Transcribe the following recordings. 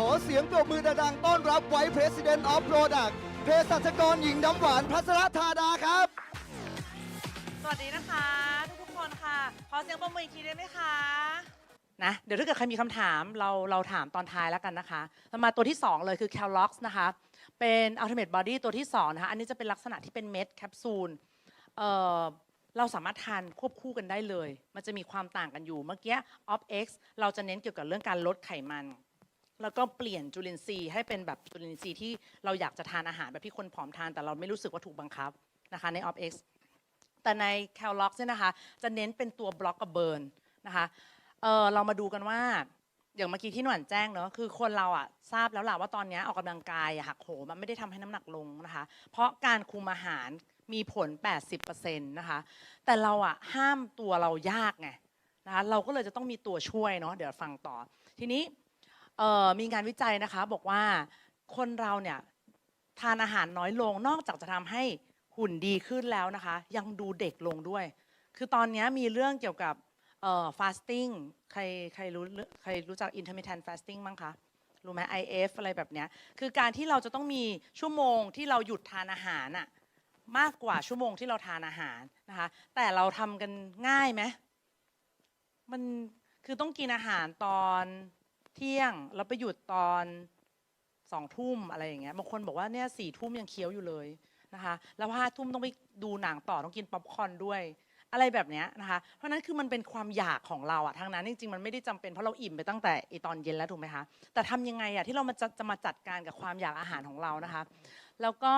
ขอเสียงปรบมือดังๆต้อนรับไว้ President of Product เภสัชกรหญิงน้ำหวานพัชรธาดาครับ สวัสดีนะคะ ทุกๆคนค่ะ ขอเสียงปรบมืออีกทีได้ไหมคะนะเดี๋ยวถ้าเกิดใครมีคำถามเราเราถามตอนท้ายแล้วกันนะคะเรามาตัวที่ 2 เลยคือ Calox นะคะ เป็น Ultimate Body ตัวที่2นะคะ อันนี้จะเป็นลักษณะที่เป็นเม็ดแคปซูลเอ่อเราสามารถทานควบคู่กันได้เลย มันจะมีความต่างกันอยู่ เมื่อกี้ Op X เราจะเน้นเกี่ยวกับเรื่องการลดไขมัน แล้วก็เปลี่ยนจุลินทรีย์ให้เป็นแบบจุลินทรีย์ที่เราอยากจะทานอาหารแบบที่คนผอมทาน แต่เราไม่รู้สึกว่าถูกบังคับนะคะใน Op X แต่ใน c a l o x เนี่ยนะคะจะเน้นเป็นตัวบล็อกกับเบิร์นนะคะเออเรามาดูกันว่าอย่างเมื่อกี้ที่หนวนแจ้งเนอะคือคนเราอะทราบแล้วล่ะว่าตอนนี้ออกกำลังกายหักโหมมันไม่ได้ทำให้น้ำหนักลงนะคะ เพราะการคุมอาหารมีผล 80%นะคะแต่เราอะห้ามตัวเรายากไงนะคะเราก็เลยจะต้องมีตัวช่วยเนาะเดี๋ยวฟังต่อ ทีนี้ เอ่อมีงานวิจัยนะคะ บอกว่าคนเราเนี่ยทานอาหารน้อยลงนอกจากจะทำให้หุ่นดีขึ้นแล้วนะคะ ยังดูเด็กลงด้วย คือตอนนี้มีเรื่องเกี่ยวกับเอ่อ fasting ใครใครรู้เรื่องใครรู้จัก intermittent fasting มั้งคะรู้ไหม IF อะไรแบบเนี้ยคือการที่เราจะต้องมีชั่วโมงที่เราหยุดทานอาหารอะมากกว่าชั่วโมงที่เราทานอาหารนะคะ แต่เราทำกันง่ายไหม มันคือต้องกินอาหารตอน เที่ยงแล้วไปหยุดตอนสองทุ่มอะไรอย่างเงี้ยบางคนบอกว่าเนี่ยสี่ทุ่มยังเคี้ยวอยู่เลยนะคะ แล้วห้าทุ่มต้องไปดูหนังต่อต้องกินป๊อปคอร์นด้วย อะไรแบบเนี้ยนะคะ เพราะนั้นคือมันเป็นความอยากของเราอะทางนั้นจริงๆมันไม่ได้จำเป็นเพราะเราอิ่มไปตั้งแต่ไอตอนเย็นแล้วถูกไหมคะแต่ทำยังไงอะที่เรามาจะจะมาจัดการกับความอยากอาหารของเรานะคะ แล้วก็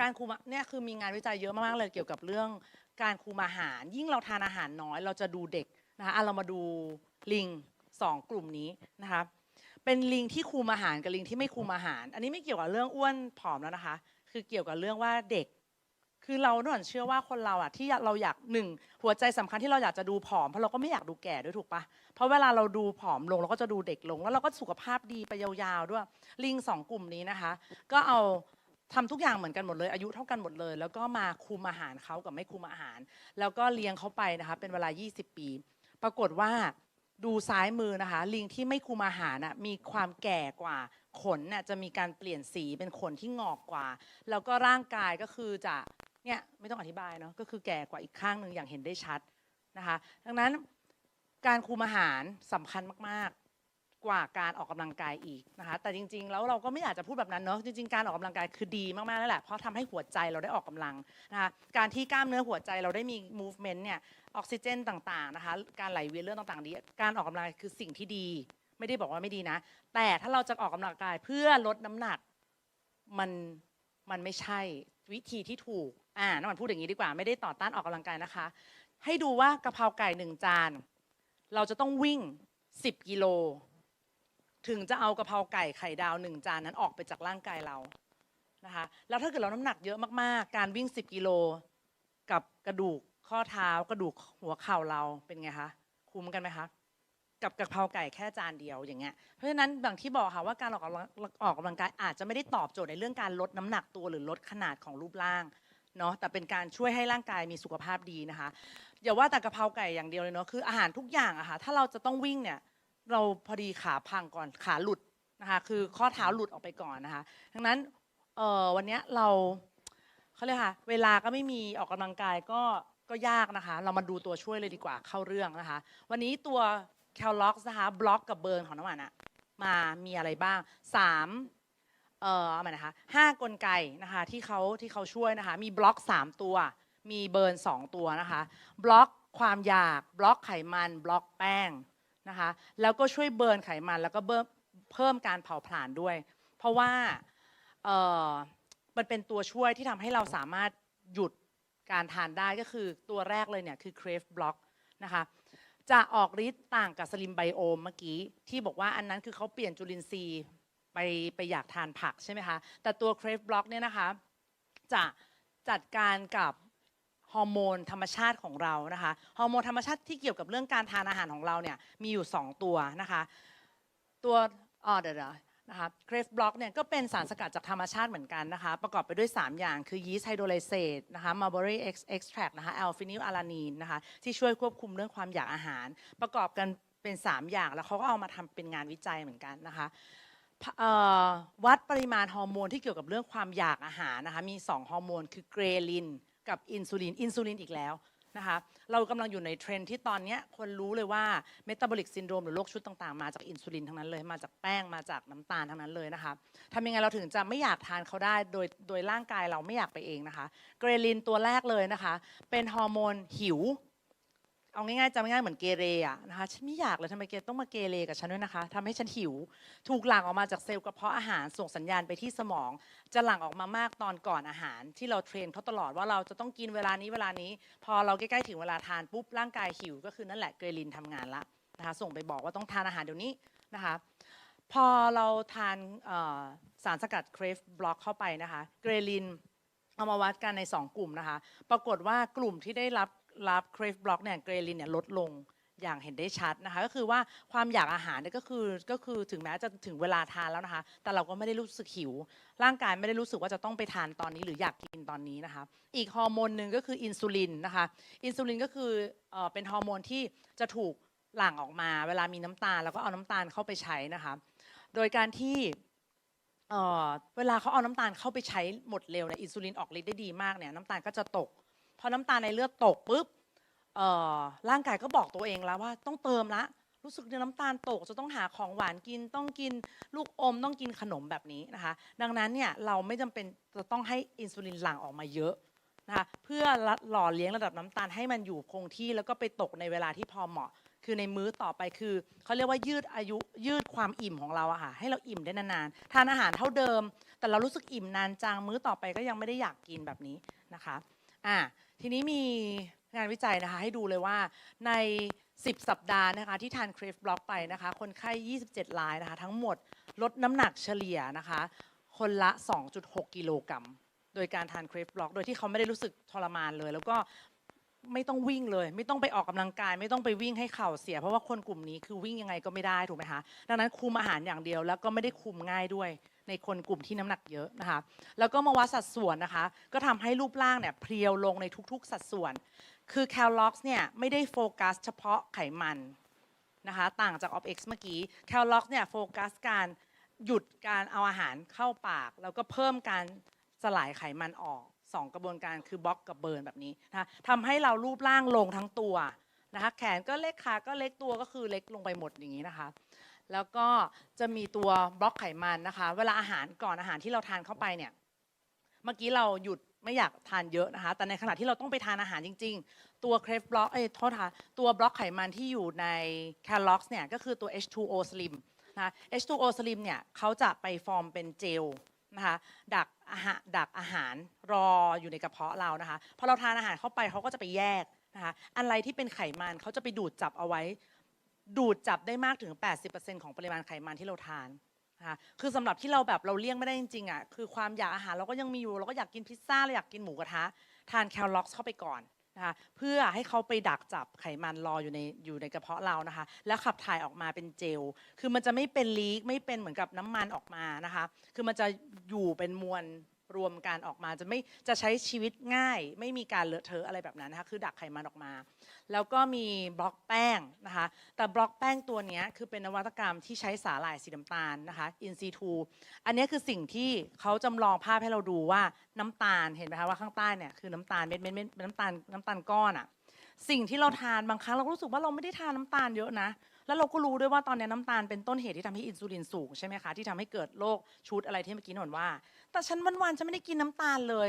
การคุมเนี่ยคือมีงานวิจัยเยอะมากๆเลยเกี่ยวกับเรื่องการคุมอาหาร ยิ่งเราทานอาหารน้อย เราจะดูเด็กนะคะอะเรามาดูลิง สองกลุ่มนี้นะคะเป็นลิงที่คุมอาหารกับลิงที่ไม่คุมอาหาร อันนี้ไม่เกี่ยวกับเรื่องอ้วนผอมแล้วนะคะ คือเกี่ยวกับเรื่องว่าเด็ก คือเราหน่นเชื่อว่าคนเราอะที่เราอยากหนึ่งหัวใจสำคัญที่เราอยากจะดูผอมเพราะเราก็ไม่อยากดูแก่ด้วยถูกปะเพราะเวลาเราดูผอมลงเราก็จะดูเด็กลง แล้วเราก็สุขภาพดีไปยาวๆด้วย ลิงสองกลุ่มนี้นะคะ ก็เอาทำทุกอย่างเหมือนกันหมดเลยอายุเท่ากันหมดเลย แล้วก็มาคุมอาหารเขากับไม่คุมอาหาร แล้วก็เลี้ยงเขาไปนะคะเป็นเวลา 20 ปี ปรากฏว่า ดูซ้ายมือนะคะ ลิงที่ไม่คุมอาหารน่ะมีความแก่กว่า ขนน่ะจะมีการเปลี่ยนสีเป็นขนที่งอกกว่า แล้วก็ร่างกายก็คือจะเนี่ยไม่ต้องอธิบายเนาะก็คือแก่กว่าอีกข้างหนึ่งอย่างเห็นได้ชัดนะคะ ดังนั้นการคุมอาหารสำคัญมากๆ กว่าการออกกำลังกายอีกนะคะแต่จริง ๆ แล้วเราก็ไม่อยากจะพูดแบบนั้นเนาะจริง ๆ การออกกำลังกายคือดีมากๆนั่นแหละเพราะทำให้หัวใจเราได้ออกกำลังนะคะการที่กล้ามเนื้อหัวใจเราได้มี movement เนี่ยออกซิเจนต่างๆนะคะการไหลเวียนเลือดต่างๆดีการออกกำลังกายคือสิ่งที่ดี ไม่ได้บอกว่าไม่ดีนะ แต่ถ้าเราจะออกกำลังกายเพื่อลดน้ำหนักมันมันไม่ใช่วิธีที่ถูกอ่าน้ำมันพูดอย่างนี้ดีกว่าไม่ได้ต่อต้านออกกำลังกายนะคะ ให้ดูว่ากะเพราไก่หนึ่งจาน เราจะต้องวิ่ง 10 กิโล ถึงจะเอากะเพราไก่ไข่ดาวหนึ่งจานนั้นออกไปจากร่างกายเรานะคะแล้วถ้าเกิดเราน้ำหนักเยอะมากๆ การวิ่ง 10 กิโล กับกระดูกข้อเท้ากระดูกหัวเข่าเราเป็นไงคะคุ้มกันไหมคะกับกะเพราไก่แค่จานเดียวอย่างเงี้ยเพราะฉะนั้นอย่างที่บอกค่ะว่าการออกกำลังออกกำลังกายอาจจะไม่ได้ตอบโจทย์ในเรื่องการลดน้ำหนักตัวหรือลดขนาดของรูปร่างเนาะแต่เป็นการช่วยให้ร่างกายมีสุขภาพดีนะคะอย่าว่าแต่กะเพราไก่อย่างเดียวเลยเนาะคืออาหารทุกอย่างอะค่ะถ้าเราจะต้องวิ่งเนี่ย เราพอดีขาพังก่อนขาหลุดนะคะคือข้อเท้าหลุดออกไปก่อนนะคะดังนั้นเอ่อวันนี้เราเขาเรียกค่ะเวลาก็ไม่มีออกกำลังกายก็ก็ยากนะคะ เรามาดูตัวช่วยเลยดีกว่าเข้าเรื่องนะคะ วันนี้ตัว c a l o x นะคะบล็อกกับเบิร์นของน้ำมันอะมามีอะไรบ้างสามเอ่อเอาม่นะคะห้ากลไกนะคะที่เขาที่เขาช่วยนะคะ มีบล็อกสามตัว มีเบิร์นสองตัวนะคะ บล็อกความอยาก บล็อกไขมัน บล็อกแป้ง นะคะแล้วก็ช่วยเบิร์นไขมัน แล้วก็เบิ่มเพิ่มการเผาผลาญด้วย เพราะว่าเอ่อมันเป็นตัวช่วยที่ทำให้เราสามารถหยุดการทานได้ก็คือตัวแรกเลยเนี่ยคือ Crave Block นะคะจะออกฤทธิ์ต่างกับสลิมไบโอมเมื่อกี้ ที่บอกว่าอันนั้นคือเขาเปลี่ยนจุลินทรีย์ไปไปอยากทานผักใช่ไหมคะ แต่ตัว Crave Block เนี่ยนะคะจะจัดการกับ ฮอร์โมนธรรมชาติของเรานะคะฮอร์โมนธรรมชาติที่เกี่ยวกับเรื่องการทานอาหารของเราเนี่ยมีอยู่ 2 ตัวนะคะตัวอ๋อเดี๋ยวนะคะเครฟบล็อกเนี่ยก็เป็นสารสกัดจากธรรมชาติเหมือนกันนะคะ ประกอบไปด้วย 3 อย่างคือยีสต์ไฮโดรไลเซตนะคะมาร์บอรี่เอ็กซ์แทรกนะคะแอลฟินิลอาลานีนนะคะที่ช่วยควบคุมเรื่องความอยากอาหาร ประกอบกันเป็น 3 อย่างแล้วเขาก็เอามาทำเป็นงานวิจัยเหมือนกันนะคะวัดปริมาณฮอร์โมนที่เกี่ยวกับเรื่องความอยากอาหารนะคะมี 2 ฮอร์โมนคือเกรลิน กับอินซูลินอินซูลินอีกแล้วนะคะเรากำลังอยู่ในเทรนที่ตอนนี้คนรู้เลยว่าเมตาบอลิกซินโดรมหรือโรคชุดต่างๆ มาจากอินซูลินทั้งนั้นเลย มาจากแป้งมาจากน้ำตาลทั้งนั้นเลยนะคะทำยังไงเราถึงจะไม่อยากทานเขาได้โดยโดยร่างกายเราไม่อยากไปเองนะคะ เกรลินตัวแรกเลยนะคะ เป็นฮอร์โมนหิว เอาง่ายๆจำง่ายๆเหมือนเกเรอะนะคะฉันไม่อยากเลยทำไมเกต้องมาเกเรกับฉันด้วยนะคะทำให้ฉันหิว ถูกหลั่งออกมาจากเซลล์กระเพาะอาหารส่งสัญญาณไปที่สมอง จะหลั่งออกมามากตอนก่อนอาหาร ที่เราเทรนเขาตลอดว่าเราจะต้องกินเวลานี้เวลานี้ พอเราใกล้ๆถึงเวลาทานปุ๊บร่างกายหิว ก็คือนั่นแหละเกรลินทำงานละนะคะส่งไปบอกว่าต้องทานอาหารเดี๋ยวนี้นะคะ พอเราทานเอ่อสารสกัดเครฟบล็อกเข้าไปนะคะ เกรลินเอามาวัดกันใน 2 กลุ่มนะคะ ปรากฏว่ากลุ่มที่ได้รับ รับเครฟบล็อกเนี่ยเกรลินเนี่ยลดลงอย่างเห็นได้ชัดนะคะ ก็คือว่าความอยากอาหารเนี่ยก็คือก็คือถึงแม้จะถึงเวลาทานแล้วนะคะ แต่เราก็ไม่ได้รู้สึกหิว ร่างกายไม่ได้รู้สึกว่าจะต้องไปทานตอนนี้หรืออยากกินตอนนี้นะคะ อีกฮอร์โมนหนึ่งก็คืออินซูลินนะคะ อินซูลินก็คือเออเป็นฮอร์โมนที่จะถูกหลั่งออกมา เวลามีน้ำตาลแล้วก็เอาน้ำตาลเข้าไปใช้นะคะ โดยการที่เอ่อเวลาเขาเอาน้ำตาลเข้าไปใช้หมดเร็วเนี่ยอินซูลินออกฤทธิ์ได้ดีมากเนี่ยน้ำตาลก็จะตก อน้ำตาลในเลือดตกปุ๊บร่างกายก็บอกตัวเองแล้วว่าต้องเติมละ รู้สึกเนี่ยน้ำตาลตกจะต้องหาของหวานกิน ต้องกินลูกอมต้องกินขนมแบบนี้นะคะ ดังนั้นเนี่ยเราไม่จำเป็นจะต้องให้อินซูลินหลั่งออกมาเยอะนะคะเพื่อหล่อเลี้ยงระดับน้ำตาลให้มันอยู่คงที่แล้วก็ไปตกในเวลาที่พอเหมาะ คือในมื้อต่อไปคือเขาเรียกว่ายืดอายุยืดความอิ่มของเราอะค่ะให้เราอิ่มได้นานๆทานอาหารเท่าเดิม แต่เรารู้สึกอิ่มนานจังมื้อต่อไปก็ยังไม่ได้อยากกินแบบนี้นะคะอะ ทีนี้มีงานวิจัยนะคะ ให้ดูเลยว่าใน 10 สัปดาห์นะคะที่ทานครฟบล็อกไปนะคะ คนไข้ 27รายนะคะ ทั้งหมดลดน้ำหนักเฉลี่ยนะคะ คนละ 2.6 กิโลกรัมโดยการทานครฟบล็อก โดยที่เขาไม่ได้รู้สึกทรมานเลย แล้วก็ไม่ต้องวิ่งเลย ไม่ต้องไปออกกำลังกาย ไม่ต้องไปวิ่งให้เข่าเสีย เพราะว่าคนกลุ่มนี้คือวิ่งยังไงก็ไม่ได้ถูกไหมคะดังนั้นคุมอาหารอย่างเดียวแล้วก็ไม่ได้คุมง่ายด้วย ในคนกลุ่มที่น้ำหนักเยอะนะคะ แล้วก็มาวัดสัดส่วนนะคะ ก็ทำให้รูปร่างเนี่ยเพรียวลงในทุกๆ สัดส่วน คือแคลล็อกเนี่ยไม่ได้โฟกัสเฉพาะไขมันนะคะต่างจาก OpX เมื่อกี้แคลล็อกเนี่ยโฟกัสการหยุดการเอาอาหารเข้าปาก แล้วก็เพิ่มการสลายไขมันออก 2 กระบวนการคือบล็อกกับเบิร์นแบบนี้นะคะทำให้เรารูปร่างลงทั้งตัวนะคะแขนก็เล็กขาก็เล็กตัวก็คือเล็กลงไปหมดอย่างนี้นะคะ แล้วก็จะมีตัวบล็อกไขมันนะคะ เวลาอาหารก่อนอาหารที่เราทานเข้าไปเนี่ย เมื่อกี้เราหยุดไม่อยากทานเยอะนะคะ แต่ในขณะที่เราต้องไปทานอาหารจริง ๆ ตัวเครฟบล็อกเอ้ยโทษค่ะตัวบล็อกไขมันที่อยู่ในแคลล็อกเนี่ยก็คือตัว H2O Slim นะคะ H2O Slim เนี่ยเขาจะไปฟอร์มเป็นเจลนะคะดักอาหารดักอาหารรออยู่ในกระเพาะเรานะคะพอเราทานอาหารเข้าไปเขาก็จะไปแยกนะคะอะไรที่เป็นไขมันเขาจะไปดูดจับเอาไว้ ดูดจับได้มากถึง 80%ของปริมาณไขมันที่เราทานนะคะคือสำหรับที่เราแบบเราเลี่ยงไม่ได้จริงๆอะคือความอยากอาหารเราก็ยังมีอยู่ เราก็อยากกินพิซซ่าเราอยากกินหมูกระทะทานแคลล็อกเข้าไปก่อนนะคะเพื่อให้เขาไปดักจับไขมันรออยู่ในอยู่ในกระเพาะเรานะคะ แล้วขับถ่ายออกมาเป็นเจล คือมันจะไม่เป็นลีกไม่เป็นเหมือนกับน้ำมันออกมานะคะ คือมันจะอยู่เป็นมวล รวมกันออกมาจะไม่จะใช้ชีวิตง่าย ไม่มีการเลอะเทอะอะไรแบบนั้นนะคะคือดักไขมันออกมา แล้วก็มีบล็อกแป้งนะคะแต่บล็อกแป้งตัวนี้คือเป็นนวัตกรรมที่ใช้สาหร่ายสีน้ำตาลนะคะ in situ อันนี้คือสิ่งที่เขาจำลองภาพให้เราดูว่าน้ำตาลเห็นไหมคะว่าข้างใต้เนี่ยคือน้ำตาลเม็ดเม็ดเม็ดน้ำตาลน้ำตาลก้อนอะสิ่งที่เราทานบางครั้งเรารู้สึกว่าเราไม่ได้ทานน้ำตาลเยอะนะ แล้วเราก็รู้ด้วยว่าตอนนี้น้ำตาลเป็นต้นเหตุที่ทำให้อินซูลินสูงใช่ไหมคะที่ทำให้เกิดโรคชุดอะไรที่เมื่อกี้นนว่า แต่ฉันวันๆฉันไม่ได้กินน้ำตาลเลย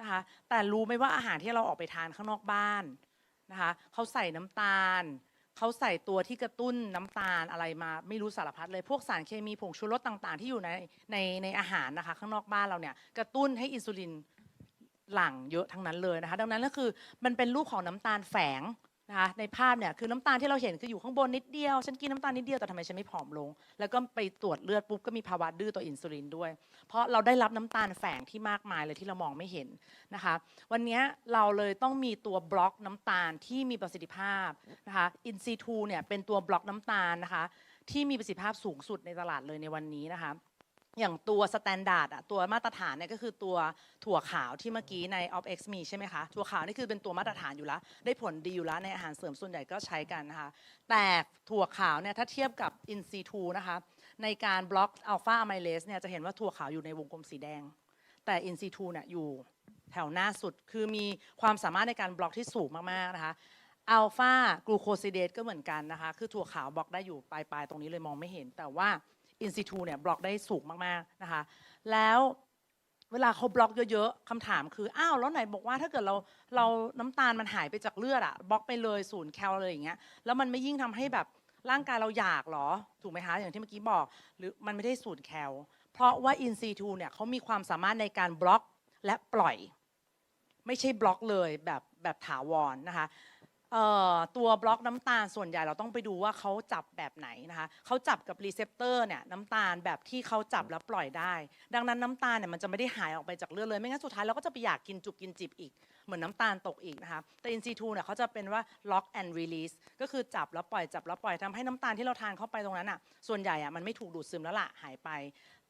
นะคะ แต่รู้ไหมว่าอาหารที่เราออกไปทานข้างนอกบ้านนะคะเขาใส่น้ำตาลเขาใส่ตัวที่กระตุ้นน้ำตาลอะไรมาไม่รู้สารพัดเลยพวกสารเคมีผงชูรสต่าง ๆ ที่อยู่ในในในอาหารนะคะข้างนอกบ้านเราเนี่ยกระตุ้นให้อินซูลินหลั่งเยอะทั้งนั้นเลยนะคะ ดังนั้นก็คือมันเป็นรูปของน้ำตาลแฝง นะคะในภาพเนี่ยคือน้ำตาลที่เราเห็นคืออยู่ข้างบนนิดเดียว ฉันกินน้ำตาลนิดเดียวแต่ทำไมฉันไม่ผอมลง แล้วก็ไปตรวจเลือดปุ๊บก็มีภาวะดื้อต่ออินซูลินด้วย เพราะเราได้รับน้ำตาลแฝงที่มากมายเลยที่เรามองไม่เห็นนะคะ วันนี้เราเลยต้องมีตัวบล็อกน้ำตาลที่มีประสิทธิภาพนะคะอินซีทูเนี่ยเป็นตัวบล็อกน้ำตาลนะคะที่มีประสิทธิภาพสูงสุดในตลาดเลยในวันนี้นะคะ อย่างตัวสแตนดาร์ดอะตัวมาตรฐานเนี่ยก็คือตัวถั่วขาวที่เมื่อกี้ใน of x มีใช่ไหมคะ ถั่วขาวนี่คือเป็นตัวมาตรฐานอยู่แล้ว ได้ผลดีอยู่แล้วในอาหารเสริมส่วนใหญ่ก็ใช้กันนะคะ แต่ถั่วขาวเนี่ยถ้าเทียบกับ in situ นะคะ ในการบล็อกอัลฟาอะไมเลสเนี่ยจะเห็นว่าถั่วขาวอยู่ในวงกลมสีแดง แต่ in situ เนี่ยอยู่แถวหน้าสุดคือมีความสามารถในการบล็อกที่สูงมากๆนะคะอัลฟากลูโคซิเดตก็เหมือนกันนะคะ คือถั่วขาวบล็อกได้อยู่ปลายๆตรงนี้เลยมองไม่เห็นแต่ว่า in situ เนี่ยบล็อกได้สูงมากๆนะคะ แล้วเวลาเขาบล็อกเยอะๆคำถามคืออ้าวแล้วไหนบอกว่าถ้าเกิดเราเราน้ำตาลมันหายไปจากเลือดอะบล็อกไปเลยศูนย์แคลเลยอย่างเงี้ยแล้วมันไม่ยิ่งทำให้แบบร่างกายเราอยากเหรอ ถูกไหมคะอย่างที่เมื่อกี้บอก หรือมันไม่ได้ศูนย์แคลเพราะว่า in situ เนี่ยเขามีความสามารถในการบล็อกและปล่อย ไม่ใช่บล็อกเลยแบบแบบถาวรนะคะ เอ่อตัวบล็อกน้ำตาลส่วนใหญ่เราต้องไปดูว่าเขาจับแบบไหนนะคะเขาจับกับรีเซพเตอร์เนี่ยน้ำตาลแบบที่เขาจับแล้วปล่อยได้ ดังนั้นน้ำตาลเนี่ยมันจะไม่ได้หายออกไปจากเลือดเลย ไม่งั้นสุดท้ายเราก็จะไปอยากกินจุบกินจิบอีก เหมือนน้ำตาลตกอีกนะคะแต่ in situ เนี่ยเขาจะเป็นว่า lock and release ก็คือจับแล้วปล่อยจับแล้วปล่อยทำให้น้ำตาลที่เราทานเข้าไปตรงนั้นอะส่วนใหญ่อะมันไม่ถูกดูดซึมแล้วล่ะหายไป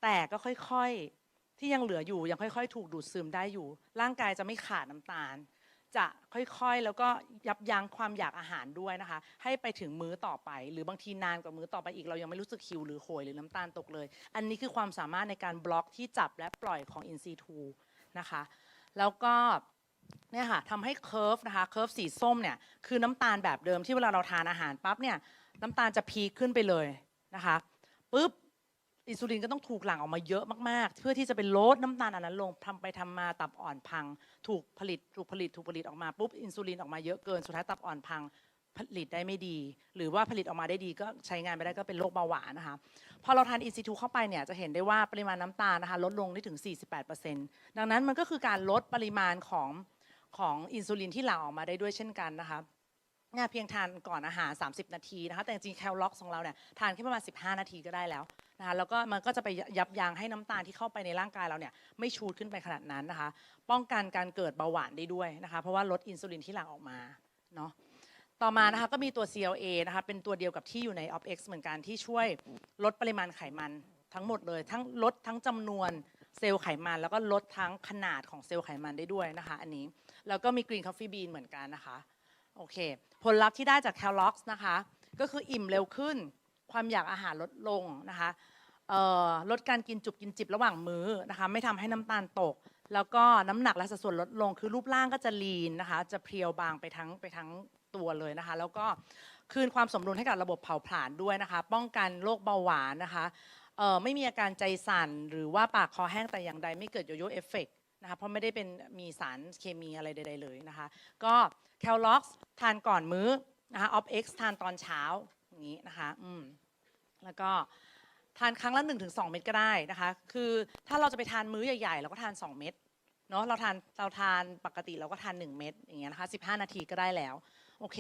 แต่ก็ค่อยๆ ที่ยังเหลืออยู่ยังค่อยๆ ถูกดูดซึมได้อยู่ ร่างกายจะไม่ขาดน้ำตาล จะค่อยๆ แล้วก็ยับยั้งความอยากอาหารด้วยนะคะ ให้ไปถึงมื้อต่อไป หรือบางทีนานกว่ามื้อต่อไปอีกเรายังไม่รู้สึกหิวหรือโหยหรือน้ำตาลตกเลย อันนี้คือความสามารถในการบล็อกที่จับและปล่อยของ in situ นะคะ แล้วก็เนี่ยค่ะทำให้เคอร์ฟนะคะเคอร์ฟสีส้มเนี่ยคือน้ำตาลแบบเดิมที่เวลาเราทานอาหารปั๊บเนี่ยน้ำตาลจะพีคขึ้นไปเลยนะคะปุ๊บ อินซูลินก็ต้องถูกหลั่งออกมาเยอะมากๆ เพื่อที่จะไปลดน้ำตาลอันนั้นลงทำไปทำมาตับอ่อนพัง ถูกผลิตถูกผลิตถูกผลิตออกมาปุ๊บอินซูลินออกมาเยอะเกินสุดท้ายตับอ่อนพังผลิตได้ไม่ดี หรือว่าผลิตออกมาได้ดีก็ใช้งานไม่ได้ก็เป็นโรคเบาหวานนะคะพอเราทานอินซิทูเข้าไปเนี่ยจะเห็นได้ว่าปริมาณน้ำตาลนะคะลดลงได้ถึง 48%ดังนั้นมันก็คือการลดปริมาณของของอินซูลินที่หลั่งออกมาได้ด้วยเช่นกันนะคะ เนี่ยเพียงทานก่อนอาหาร 30 นาทีนะคะแต่จริงๆแคลล็อกของเราเนี่ยทานแค่ประมาณ 15 นาทีก็ได้แล้วนะคะแล้วก็มันก็จะไปยับยั้งให้น้ำตาลที่เข้าไปในร่างกายเราเนี่ยไม่ชูดขึ้นไปขนาดนั้นนะคะ ป้องกันการเกิดเบาหวานได้ด้วยนะคะ เพราะว่าลดอินซูลินที่หลั่งออกมาเนาะต่อมานะคะก็มีตัว CLA นะคะเป็นตัวเดียวกับที่อยู่ใน OPX เหมือนกันที่ช่วยลดปริมาณไขมันทั้งหมดเลย ทั้งลดทั้งจำนวนเซลล์ไขมัน แล้วก็ลดทั้งขนาดของเซลล์ไขมันได้ด้วยนะคะ อันนี้แล้วก็มี Green Coffee Bean เหมือนกันนะคะ โอเค ผลลัพธ์ที่ได้จากแคลล็อกนะคะ ก็คืออิ่มเร็วขึ้น ความอยากอาหารลดลงนะคะลดการกินจุบกินจิบระหว่างมื้อนะคะ ไม่ทำให้น้ำตาลตก แล้วก็น้ำหนักและสัดส่วนลดลง คือรูปร่างก็จะลีนนะคะ จะเพรียวบางไปทั้งไปทั้งตัวเลยนะคะ แล้วก็คืนความสมดุลให้กับระบบเผาผลาญด้วยนะคะ ป้องกันโรคเบาหวานนะคะไม่มีอาการใจสั่น หรือว่าปากคอแห้งแต่อย่างใดไม่เกิดโยโย่เอฟเฟกต์ นะคะเพราะไม่ได้เป็นมีสารเคมีอะไรใดๆเลยนะคะ ก็แคลล็อกทานก่อนมื้อนะคะออฟเอ็กซ์ทานตอนเช้าอย่างนี้นะคะอืมแล้วก็ทานครั้งละ1-2 เม็ดก็ได้นะคะ คือถ้าเราจะไปทานมื้อใหญ่ๆ เราก็ทาน 2 เม็ดเนาะเราทานเราทานปกติเราก็ทาน 1 เม็ดอย่างเงี้ยนะคะ15 นาทีก็ได้แล้ว โอเค